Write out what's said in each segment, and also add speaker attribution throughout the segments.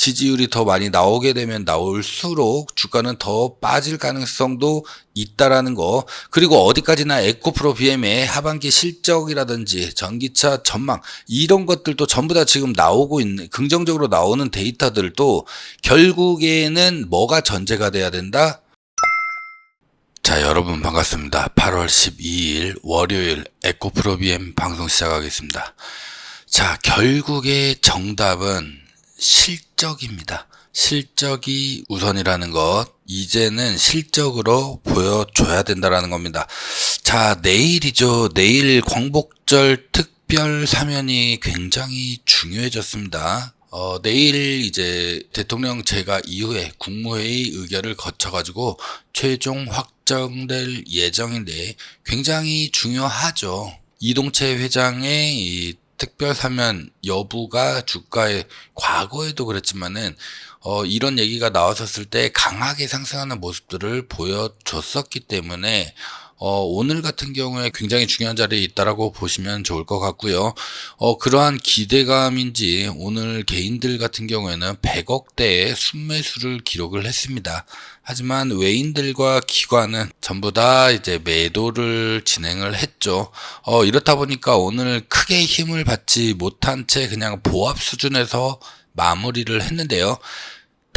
Speaker 1: 지지율이 더 많이 나오게 되면 나올수록 주가는 더 빠질 가능성도 있다라는 거. 그리고 어디까지나 에코프로 BM의 하반기 실적이라든지 전기차 전망 이런 것들도 전부 다 지금 나오고 있는 긍정적으로 나오는 데이터들도 결국에는 뭐가 전제가 돼야 된다? 자, 여러분 반갑습니다. 8월 12일 월요일 에코프로 BM 방송 시작하겠습니다. 자, 결국에 정답은 실적입니다. 실적이 우선이라는 것. 이제는 실적으로 보여줘야 된다라는 겁니다. 자, 내일이죠. 내일 광복절 특별 사면이 굉장히 중요해졌습니다. 어, 내일 이제 대통령 제가 이후에 국무회의 의결을 거쳐가지고 최종 확정될 예정인데 굉장히 중요하죠. 이동채 회장의 이 특별 사면 여부가 주가에 과거에도 그랬지만은 어, 이런 얘기가 나왔었을 때 강하게 상승하는 모습들을 보여줬었기 때문에 어, 오늘 같은 경우에 굉장히 중요한 자리에 있다라고 보시면 좋을 것 같고요. 어, 그러한 기대감인지 오늘 개인들 같은 경우에는 100억대의 순매수를 기록을 했습니다. 하지만 외인들과 기관은 전부 다 이제 매도를 진행을 했죠. 어, 이렇다 보니까 오늘 크게 힘을 받지 못한 채 그냥 보합 수준에서 마무리를 했는데요.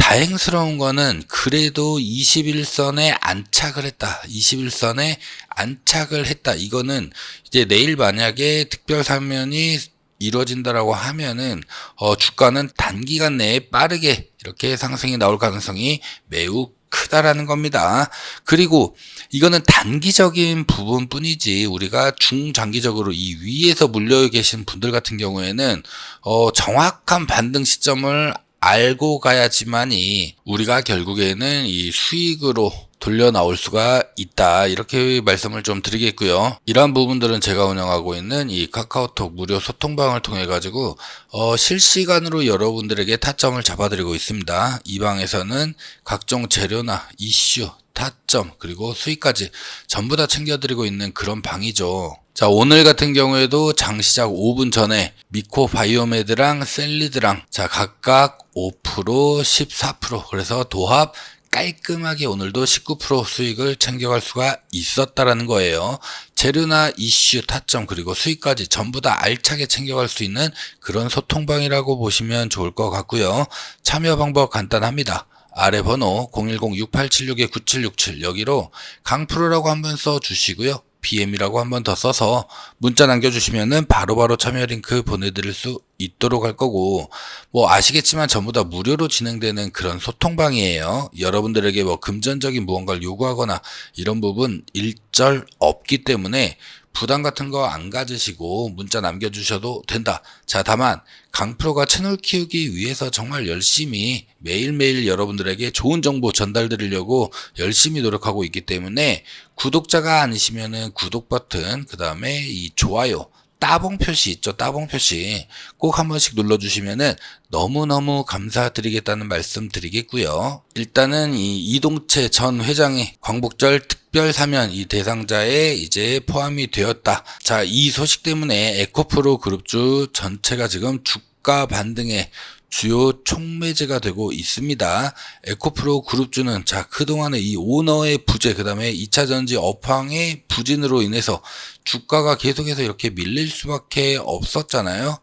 Speaker 1: 다행스러운 거는 그래도 21선에 안착을 했다. 21선에 안착을 했다. 이거는 이제 내일 만약에 특별 사면이 이루어진다라고 하면은 어 주가는 단기간 내에 빠르게 이렇게 상승이 나올 가능성이 매우 크다라는 겁니다. 그리고 이거는 단기적인 부분뿐이지 우리가 중장기적으로 이 위에서 물려 계신 분들 같은 경우에는 어 정확한 반등 시점을 알고 가야지만이 우리가 결국에는 이 수익으로 돌려 나올 수가 있다. 이렇게 말씀을 좀 드리겠고요. 이러한 부분들은 제가 운영하고 있는 이 카카오톡 무료 소통방을 통해 가지고 어, 실시간으로 여러분들에게 타점을 잡아드리고 있습니다. 이 방에서는 각종 재료나 이슈 타점 그리고 수익까지 전부 다 챙겨드리고 있는 그런 방이죠 자, 오늘 같은 경우에도 장 시작 5분 전에 미코 바이오메드랑 셀리드랑 자, 각각 5%, 14% 그래서 도합 깔끔하게 오늘도 19% 수익을 챙겨갈 수가 있었다라는 거예요. 재료나 이슈, 타점 그리고 수익까지 전부 다 알차게 챙겨갈 수 있는 그런 소통방이라고 보시면 좋을 것 같고요. 참여 방법 간단합니다. 아래 번호 010-6876-9767 여기로 강프로라고 한번 써 주시고요. BM이라고 한 번 더 써서 문자 남겨주시면은 바로바로 참여 링크 보내드릴 수 있도록 할 거고 뭐 아시겠지만 전부 다 무료로 진행되는 그런 소통방이에요. 여러분들에게 뭐 금전적인 무언가를 요구하거나 이런 부분 일절 없기 때문에 부담 같은 거 안 가지시고 문자 남겨주셔도 된다. 자, 다만 강프로가 채널 키우기 위해서 정말 열심히 매일매일 여러분들에게 좋은 정보 전달드리려고 열심히 노력하고 있기 때문에 구독자가 아니시면은 구독 버튼, 그 다음에 이 좋아요, 따봉 표시 있죠. 따봉 표시 꼭 한 번씩 눌러주시면은 너무너무 감사드리겠다는 말씀 드리겠고요. 일단은 이 이동채 전 회장이 광복절 특별 사면 이 대상자에 이제 포함이 되었다. 자, 이 소식 때문에 에코프로 그룹주 전체가 지금 주가 반등에 주요 촉매제가 되고 있습니다. 에코프로 그룹주는 자 그동안의 이 오너의 부재 그 다음에 2차전지 업황의 부진으로 인해서 주가가 계속해서 이렇게 밀릴 수밖에 없었잖아요.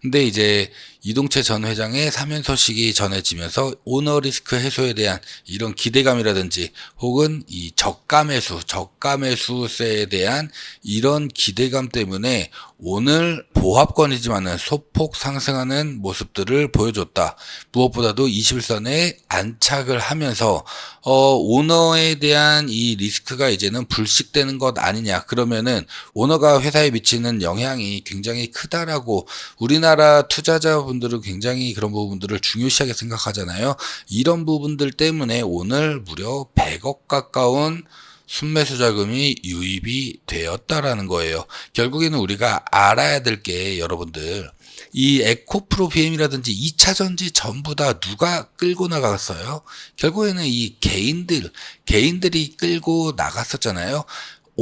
Speaker 1: 근데 이제 이동채 전 회장의 사면 소식이 전해지면서 오너 리스크 해소에 대한 이런 기대감이라든지 혹은 이 저가 매수, 저가 매수세에 대한 이런 기대감 때문에 오늘 보합권이지만은 소폭 상승하는 모습들을 보여줬다. 무엇보다도 21선에 안착을 하면서 어, 오너에 대한 이 리스크가 이제는 불식되는 것 아니냐. 그러면은 오너가 회사에 미치는 영향이 굉장히 크다라고 우리나라 투자자 분들은 굉장히 그런 부분들을 중요시하게 생각하잖아요. 이런 부분들 때문에 오늘 무려 100억 가까운 순매수 자금이 유입이 되었다라는 거예요. 결국에는 우리가 알아야 될 게 여러분들 이 에코프로 BM이라든지 2차 전지 전부 다 누가 끌고 나갔어요? 결국에는 이 개인들, 개인들이 끌고 나갔었잖아요.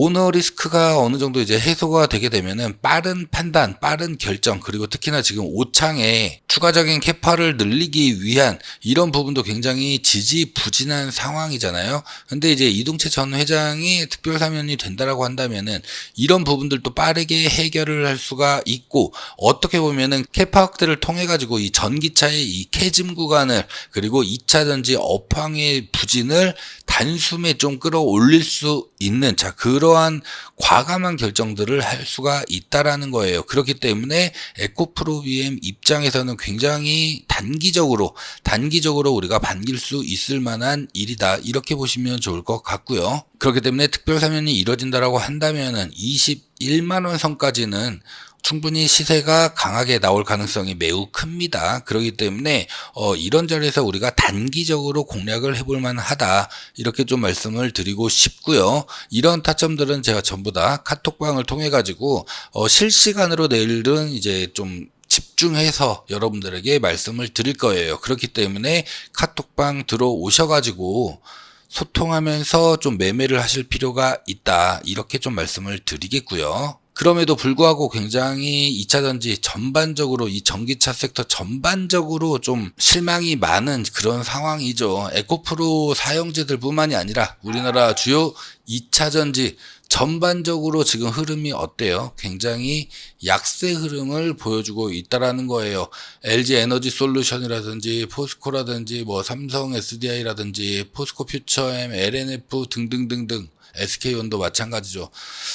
Speaker 1: 오너 리스크가 어느 정도 이제 해소가 되게 되면은 빠른 판단, 빠른 결정, 그리고 특히나 지금 오창에 추가적인 캐파를 늘리기 위한 이런 부분도 굉장히 지지부진한 상황이잖아요. 근데 이제 이동채 전 회장이 특별 사면이 된다라고 한다면은 이런 부분들도 빠르게 해결을 할 수가 있고 어떻게 보면은 캐파 확대를 통해 가지고 이 전기차의 이 캐즘 구간을 그리고 2차 전지 업황의 부진을 단숨에 좀 끌어올릴 수 있는 자 그 러한 과감한 결정들을 할 수가 있다라는 거예요. 그렇기 때문에 에코프로 BM 입장에서는 굉장히 단기적으로 단기적으로 우리가 반길 수 있을 만한 일이다 이렇게 보시면 좋을 것 같고요. 그렇기 때문에 특별 사면이 이뤄진다라고 한다면은 21만 원 선까지는 충분히 시세가 강하게 나올 가능성이 매우 큽니다. 그렇기 때문에 어, 이런 자리에서 우리가 단기적으로 공략을 해볼 만하다 이렇게 좀 말씀을 드리고 싶고요. 이런 타점들은 제가 전부 다 카톡방을 통해 가지고 어, 실시간으로 내일은 이제 좀 집중해서 여러분들에게 말씀을 드릴 거예요. 그렇기 때문에 카톡방 들어오셔가지고 소통하면서 좀 매매를 하실 필요가 있다. 이렇게 좀 말씀을 드리겠고요. 그럼에도 불구하고 굉장히 2차 전지 전반적으로 이 전기차 섹터 전반적으로 좀 실망이 많은 그런 상황이죠. 에코프로 사용자들 뿐만이 아니라 우리나라 주요 2차 전지 전반적으로 지금 흐름이 어때요? 굉장히 약세 흐름을 보여주고 있다라는 거예요. LG 에너지 솔루션이라든지 포스코라든지 뭐 삼성 SDI라든지 포스코 퓨처엠, LNF 등등등등 SK온도 마찬가지죠.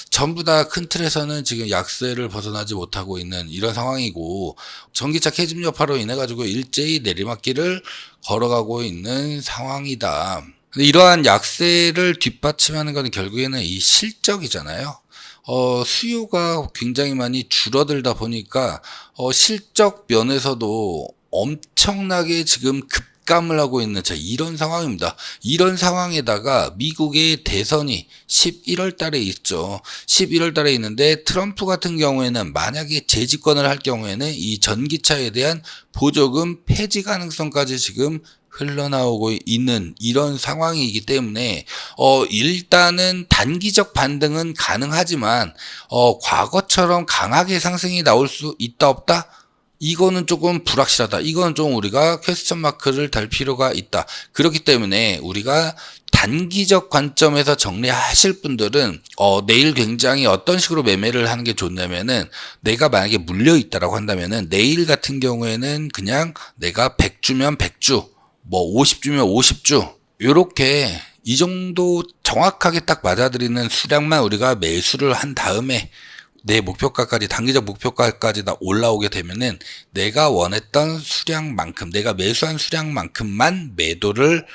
Speaker 1: 전부 다 큰 틀에서는 지금 약세를 벗어나지 못하고 있는 이런 상황이고 전기차 캐즘 여파로 인해 가지고 일제히 내리막길을 걸어가고 있는 상황이다. 이러한 약세를 뒷받침하는 것은 결국에는 이 실적이잖아요. 어, 수요가 굉장히 많이 줄어들다 보니까 어, 실적 면에서도 엄청나게 지금 급 감을 하고 있는 자 이런 상황입니다. 이런 상황에다가 미국의 대선이 11월 달에 있죠. 11월 달에 있는데 트럼프 같은 경우에는 만약에 재집권을 할 경우에는 이 전기차에 대한 보조금 폐지 가능성까지 지금 흘러나오고 있는 이런 상황이기 때문에 어 일단은 단기적 반등은 가능하지만 어 과거처럼 강하게 상승이 나올 수 있다 없다 이거는 조금 불확실하다. 이거는 좀 우리가 퀘스천 마크를 달 필요가 있다. 그렇기 때문에 우리가 단기적 관점에서 정리하실 분들은 어 내일 굉장히 어떤 식으로 매매를 하는 게 좋냐면은 내가 만약에 물려 있다라고 한다면은 내일 같은 경우에는 그냥 내가 100주면 100주 뭐 50주면 50주 요렇게 이 정도 정확하게 딱 맞아들이는 수량만 우리가 매수를 한 다음에 내 목표가까지 단기적 목표가까지 다 올라오게 되면은 내가 원했던 수량만큼 내가 매수한 수량만큼만 매도를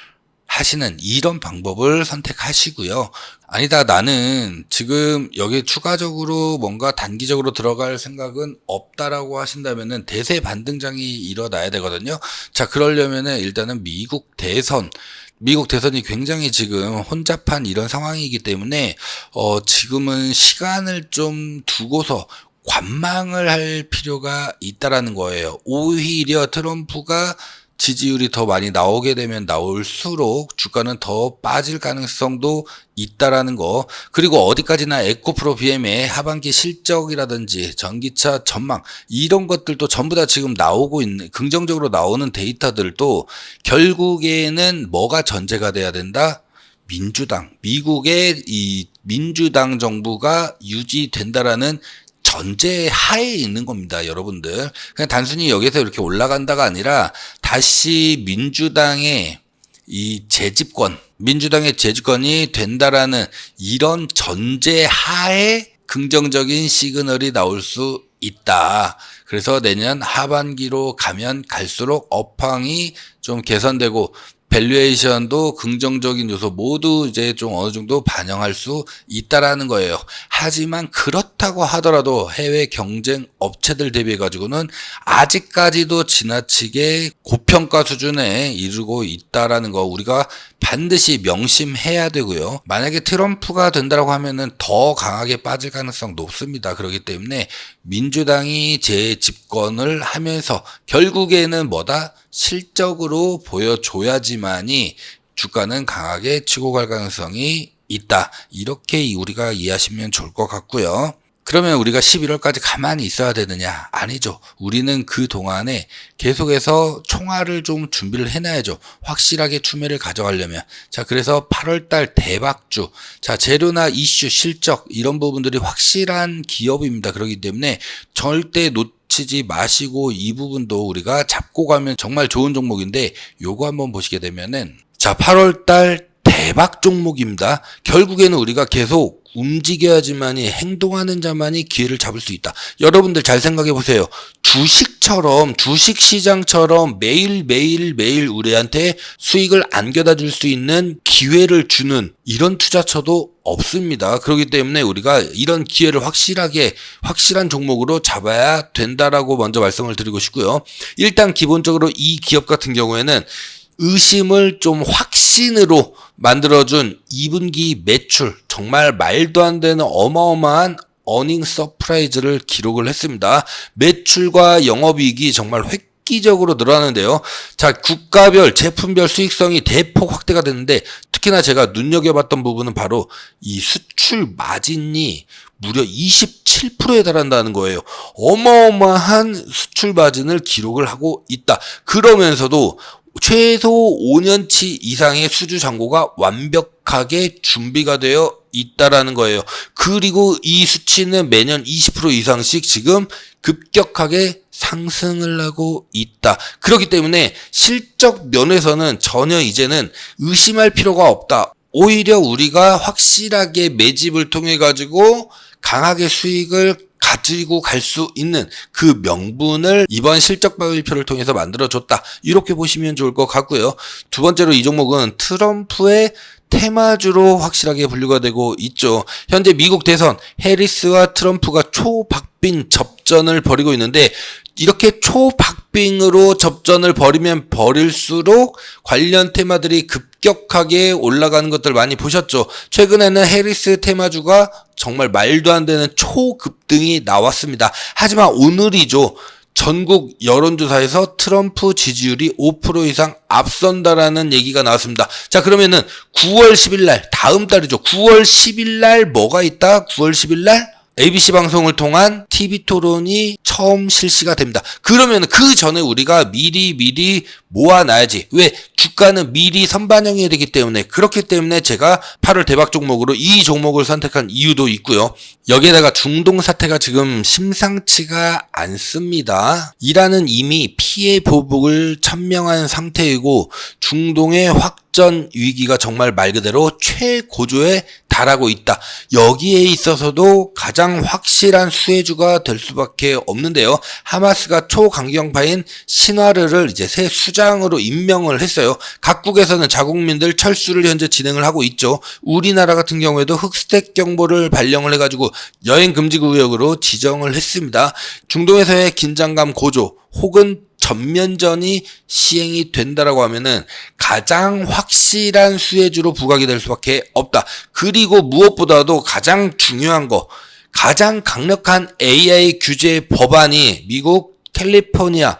Speaker 1: 하시는 이런 방법을 선택하시고요. 아니다, 나는 지금 여기 추가적으로 뭔가 단기적으로 들어갈 생각은 없다라고 하신다면은 대세 반등장이 일어나야 되거든요. 자, 그러려면은 일단은 미국 대선, 미국 대선이 굉장히 지금 혼잡한 이런 상황이기 때문에 어 지금은 시간을 좀 두고서 관망을 할 필요가 있다라는 거예요. 오히려 트럼프가 지지율이 더 많이 나오게 되면 나올수록 주가는 더 빠질 가능성도 있다라는 거. 그리고 어디까지나 에코프로 BM의 하반기 실적이라든지 전기차 전망 이런 것들도 전부 다 지금 나오고 있는 긍정적으로 나오는 데이터들도 결국에는 뭐가 전제가 돼야 된다? 민주당, 미국의 이 민주당 정부가 유지된다라는 전제 하에 있는 겁니다, 여러분들. 그냥 단순히 여기서 이렇게 올라간다가 아니라 다시 민주당의 이 재집권, 민주당의 재집권이 된다라는 이런 전제 하에 긍정적인 시그널이 나올 수 있다. 그래서 내년 하반기로 가면 갈수록 업황이 좀 개선되고 밸류에이션도 긍정적인 요소 모두 이제 좀 어느 정도 반영할 수 있다라는 거예요. 하지만 그렇다고 하더라도 해외 경쟁 업체들 대비해 가지고는 아직까지도 지나치게 고평가 수준에 이르고 있다라는 거 우리가 반드시 명심해야 되고요. 만약에 트럼프가 된다고 하면은 더 강하게 빠질 가능성 높습니다. 그렇기 때문에 민주당이 재집권을 하면서 결국에는 뭐다? 실적으로 보여줘야지만이 주가는 강하게 치고 갈 가능성이 있다. 이렇게 우리가 이해하시면 좋을 것 같고요. 그러면 우리가 11월까지 가만히 있어야 되느냐? 아니죠. 우리는 그 동안에 계속해서 총알을 좀 준비를 해놔야죠. 확실하게 추매를 가져가려면. 자, 그래서 8월달 대박주. 자, 재료나 이슈, 실적, 이런 부분들이 확실한 기업입니다. 그렇기 때문에 절대 놓 치지 마시고 이 부분도 우리가 잡고 가면 정말 좋은 종목인데 요거 한번 보시게 되면은 자, 8월달 대박 종목입니다. 결국에는 우리가 계속 움직여야지만이 행동하는 자만이 기회를 잡을 수 있다. 여러분들 잘 생각해 보세요. 주식처럼 주식 시장처럼 매일 매일 매일 우리한테 수익을 안겨다 줄 수 있는 기회를 주는 이런 투자처도 없습니다. 그렇기 때문에 우리가 이런 기회를 확실하게 확실한 종목으로 잡아야 된다라고 먼저 말씀을 드리고 싶고요. 일단 기본적으로 이 기업 같은 경우에는 의심을 좀 확신으로 만들어준 2분기 매출 정말 말도 안 되는 어마어마한 어닝 서프라이즈를 기록을 했습니다. 매출과 영업이익이 정말 획기적으로 늘어나는데요. 자, 국가별, 제품별 수익성이 대폭 확대가 됐는데 특히나 제가 눈여겨봤던 부분은 바로 이 수출 마진이 무려 27%에 달한다는 거예요. 어마어마한 수출 마진을 기록을 하고 있다. 그러면서도 최소 5년치 이상의 수주 잔고가 완벽하게 준비가 되어 있다라는 거예요. 그리고 이 수치는 매년 20% 이상씩 지금 급격하게 상승을 하고 있다. 그렇기 때문에 실적 면에서는 전혀 이제는 의심할 필요가 없다. 오히려 우리가 확실하게 매집을 통해 가지고 강하게 수익을 가지고 갈 수 있는 그 명분을 이번 실적 발표를 통해서 만들어줬다. 이렇게 보시면 좋을 것 같고요. 두 번째로 이 종목은 트럼프의 테마주로 확실하게 분류가 되고 있죠. 현재 미국 대선 해리스와 트럼프가 초박빙 접전을 벌이고 있는데 이렇게 초박빙으로 접전을 벌이면 벌일수록 관련 테마들이 급격하게 올라가는 것들 많이 보셨죠. 최근에는 해리스 테마주가 정말 말도 안 되는 초급등이 나왔습니다. 하지만 오늘이죠. 전국 여론조사에서 트럼프 지지율이 5% 이상 앞선다라는 얘기가 나왔습니다. 자, 그러면은 9월 10일 날, 다음 달이죠. 9월 10일 날 뭐가 있다? 9월 10일 날 ABC 방송을 통한 TV 토론이 처음 실시가 됩니다. 그러면 그 전에 우리가 미리 미리 모아놔야지. 왜? 주가는 미리 선반영해야 되기 때문에 그렇기 때문에 제가 8월 대박 종목으로 이 종목을 선택한 이유도 있고요. 여기에다가 중동 사태가 지금 심상치가 않습니다. 이란은 이미 피해 보복을 천명한 상태이고 중동의 확전 위기가 정말 말 그대로 최고조에 달하고 있다. 여기에 있어서도 가장 확실한 수혜주가 될 수밖에 없는데요. 하마스가 초강경파인 신화르를 이제 새 수장으로 임명을 했어요. 각국에서는 자국민들 철수를 현재 진행을 하고 있죠. 우리나라 같은 경우에도 흑스택 경보를 발령을 해가지고 여행 금지 구역으로 지정을 했습니다. 중동에서의 긴장감 고조 혹은 전면전이 시행이 된다라고 하면은 가장 확실한 수혜주로 부각이 될 수밖에 없다. 그리고 무엇보다도 가장 중요한 거, 가장 강력한 AI 규제 법안이 미국 캘리포니아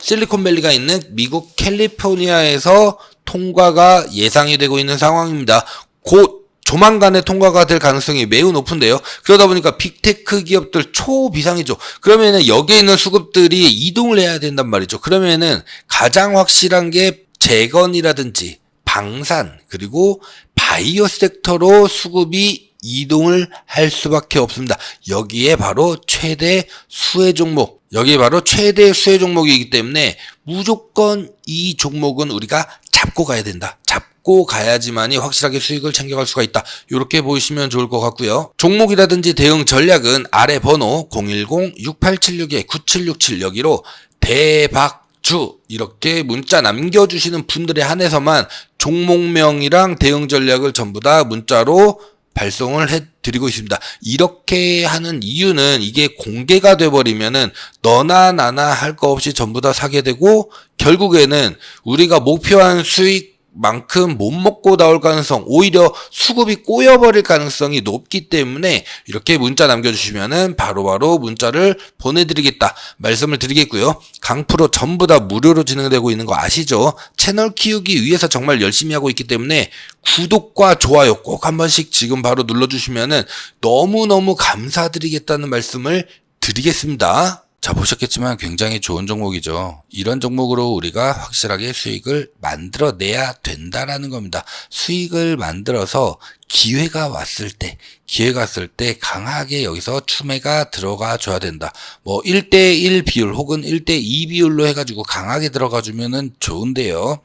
Speaker 1: 실리콘밸리가 있는 미국 캘리포니아에서 통과가 예상이 되고 있는 상황입니다. 곧 조만간에 통과가 될 가능성이 매우 높은데요. 그러다 보니까 빅테크 기업들 초비상이죠. 그러면은 여기에 있는 수급들이 이동을 해야 된단 말이죠. 그러면은 가장 확실한 게 재건이라든지 방산 그리고 바이오 섹터로 수급이 이동을 할 수밖에 없습니다. 여기에 바로 최대 수혜 종목, 여기에 바로 최대 수혜 종목이기 때문에 무조건 이 종목은 우리가 잡고 가야 된다. 잡 고 가야지만이 확실하게 수익을 챙겨갈 수가 있다. 이렇게 보시면 좋을 것 같고요. 종목이라든지 대응 전략은 아래 번호 010-6876-9767 여기로 대박 주 이렇게 문자 남겨주시는 분들에 한해서만 종목명이랑 대응 전략을 전부 다 문자로 발송을 해드리고 있습니다. 이렇게 하는 이유는 이게 공개가 돼버리면은 너나 나나 할 거 없이 전부 다 사게 되고 결국에는 우리가 목표한 수익 만큼 못 먹고 나올 가능성, 오히려 수급이 꼬여버릴 가능성이 높기 때문에 이렇게 문자 남겨주시면은 바로바로 문자를 보내드리겠다 말씀을 드리겠고요. 강프로 전부 다 무료로 진행되고 있는 거 아시죠? 채널 키우기 위해서 정말 열심히 하고 있기 때문에 구독과 좋아요 꼭 한 번씩 지금 바로 눌러주시면은 너무너무 감사드리겠다는 말씀을 드리겠습니다. 자, 보셨겠지만 굉장히 좋은 종목이죠. 이런 종목으로 우리가 확실하게 수익을 만들어내야 된다라는 겁니다. 수익을 만들어서 기회가 왔을 때, 기회가 왔을 때 강하게 여기서 추매가 들어가 줘야 된다. 뭐 1대1 비율 혹은 1대2 비율로 해가지고 강하게 들어가 주면은 좋은데요.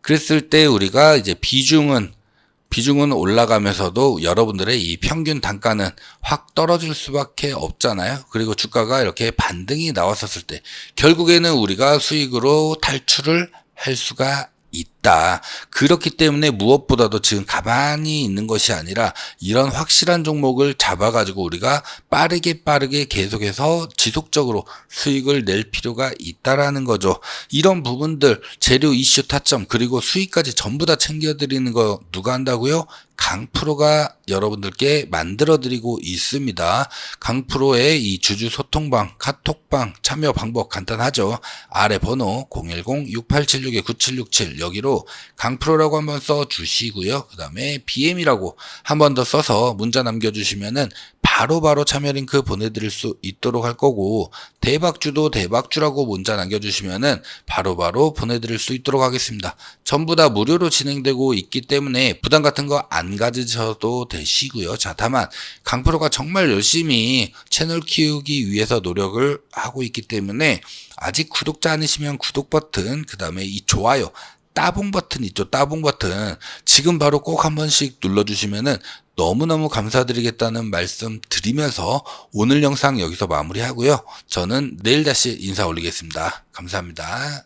Speaker 1: 그랬을 때 우리가 이제 비중은 비중은 올라가면서도 여러분들의 이 평균 단가는 확 떨어질 수밖에 없잖아요. 그리고 주가가 이렇게 반등이 나왔었을 때 결국에는 우리가 수익으로 탈출을 할 수가 있다. 그렇기 때문에 무엇보다도 지금 가만히 있는 것이 아니라 이런 확실한 종목을 잡아가지고 우리가 빠르게 빠르게 계속해서 지속적으로 수익을 낼 필요가 있다라는 거죠. 이런 부분들 재료 이슈 타점 그리고 수익까지 전부 다 챙겨드리는 거 누가 한다고요? 강프로가 여러분들께 만들어드리고 있습니다. 강프로의 이 주주 소통방, 카톡방 참여 방법 간단하죠. 아래 번호 010-6876-9767 여기로 강프로라고 한번 써 주시고요. 그 다음에 BM이라고 한번 더 써서 문자 남겨주시면은 바로바로 참여 링크 보내드릴 수 있도록 할 거고 대박주도 대박주라고 문자 남겨주시면은 바로 바로 보내드릴 수 있도록 하겠습니다. 전부 다 무료로 진행되고 있기 때문에 부담 같은 거 안 가지셔도 되시고요. 자, 다만 강프로가 정말 열심히 채널 키우기 위해서 노력을 하고 있기 때문에 아직 구독자 아니시면 구독 버튼, 그 다음에 이 좋아요, 따봉 버튼 있죠. 따봉 버튼. 지금 바로 꼭 한 번씩 눌러주시면은 너무너무 감사드리겠다는 말씀 드리면서 오늘 영상 여기서 마무리하고요. 저는 내일 다시 인사 올리겠습니다. 감사합니다.